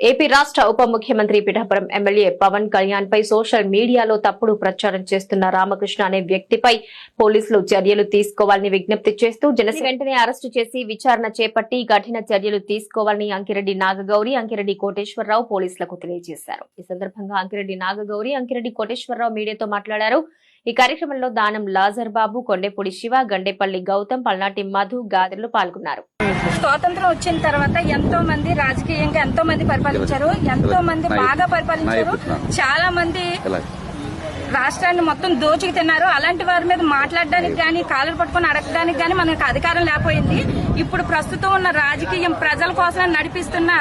AP రాష్ట్ర ఉప ముఖ్యమంత్రి పిఠాపురం ఎమ్మెల్యే పవన్ కళ్యాణ్ పై సోషల్ మీడియాలో తప్పుడు ప్రచారం చేస్తున్న రామకృష్ణ అనే వ్యక్తిపై పోలీసులు చర్యలు తీసుకోవాలని విజ్ఞప్తి చేస్తూ జనసేన వెంటనే అరెస్టు చేసి విచారణ చేపట్టి కఠిన చర్యలు తీసుకోవాలని అంకిరెడ్డి నాగగౌరి అంకిరెడ్డి కోటేశ్వరరావు పోలీసులకు తెలియజేశారు. ఈ సందర్భంగా అంకిరెడ్డి నాగగౌరి అంకిరెడ్డి కోటేశ్వరరావు మీడియాతో మాట్లాడారు. ఈ కార్యక్రమంలో దానం లాజర్ బాబు కొండేపూడి శివ గండేపల్లి గౌతమ్ పల్నాటి మధు గాదెలు పాల్గొన్నారు. స్వాతంత్రం వచ్చిన తర్వాత ఎంతో మంది రాజకీయంగా ఎంతో మంది పరిపాలించారు. ఎంతో మంది బాగా పరిపాలించారు. చాలా మంది రాష్ట్రాన్ని మొత్తం దోచుకు తిన్నారు. అలాంటి వారి మీద మాట్లాడడానికి గాని కాళ్ళు పట్టుకొని అడగడానికి గాని మనకు అధికారం లేకపోయింది. ఇప్పుడు ప్రస్తుతం ఉన్న రాజకీయం ప్రజల కోసం నడిపిస్తున్న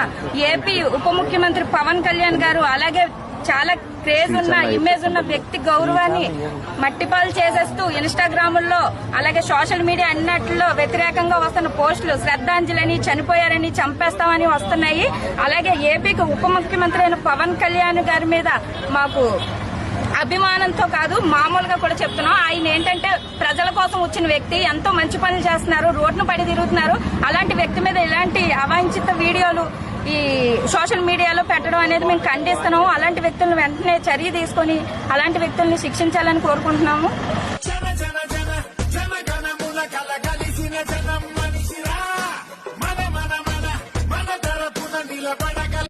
ఏపీ ఉప ముఖ్యమంత్రి పవన్ కళ్యాణ్ గారు అలాగే చాలా క్రేజ్ ఉన్న ఇమేజ్ ఉన్న వ్యక్తి గౌరవాన్ని మట్టిపాలు చేసేస్తూ ఇన్స్టాగ్రాముల్లో అలాగే సోషల్ మీడియా అన్నట్లో వ్యతిరేకంగా వస్తున్న పోస్టులు శ్రద్ధాంజలిని చనిపోయారని చంపేస్తామని వస్తున్నాయి. అలాగే ఏపీకి ఉప ముఖ్యమంత్రి అయిన పవన్ కళ్యాణ్ గారి మీద మాకు అభిమానంతో కాదు మామూలుగా కూడా చెప్తున్నాం. ఆయన ఏంటంటే ప్రజల కోసం వచ్చిన వ్యక్తి ఎంతో మంచి పనులు చేస్తున్నారు రోడ్డును పడి తిరుగుతున్నారు అలాంటి వ్యక్తి మీద ఇలాంటి అవాంఛిత వీడియోలు ఈ సోషల్ మీడియాలో పెట్టడం అనేది మేము ఖండిస్తున్నాము. అలాంటి వ్యక్తులను వెంటనే చర్య తీసుకొని అలాంటి వ్యక్తుల్ని శిక్షించాలని కోరుకుంటున్నాము.